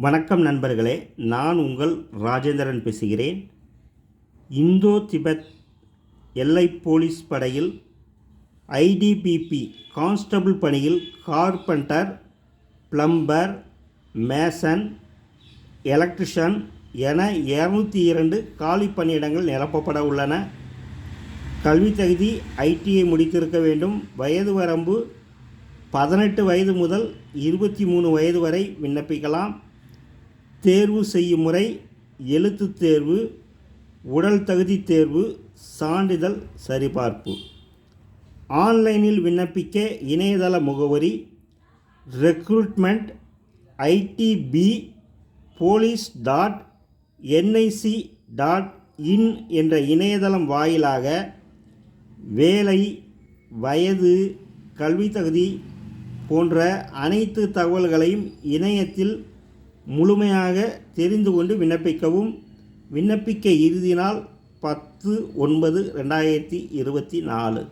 வணக்கம் நண்பர்களே நான் உங்கள் ராஜேந்திரன் பேசுகிறேன். இந்தோ திபெத் எல்லை போலீஸ் படையில் ஐடிபிபி கான்ஸ்டபிள் பணியில் கார்பெண்டர் பிளம்பர் மேசன் எலக்ட்ரிஷன் என இரநூத்தி இரண்டு காலி பணியிடங்கள் நிரப்பப்பட உள்ளன. கல்வி தகுதி ஐடிஐ முடித்திருக்க வேண்டும். வயது வரம்பு பதினெட்டு வயது முதல் இருபத்தி மூணு வயது வரை விண்ணப்பிக்கலாம். தேர்வு செய்யும் முறை எழுத்துத் தேர்வு உடல் தகுதி தேர்வு சான்றிதழ் சரிபார்ப்பு. ஆன்லைனில் விண்ணப்பிக்க இணையதள முகவரி recruitment ITB police dot NIC dot in என்ற இணையதளம் வாயிலாக வேலை வயது கல்வி தகுதி போன்ற அனைத்து தகவல்களையும் இணையத்தில் முழுமையாக தெரிந்து கொண்டு விண்ணப்பிக்கவும். விண்ணப்பிக்க இறுதி நாள் பத்து ஒன்பது ரெண்டாயிரத்தி இருபத்தி நாலு.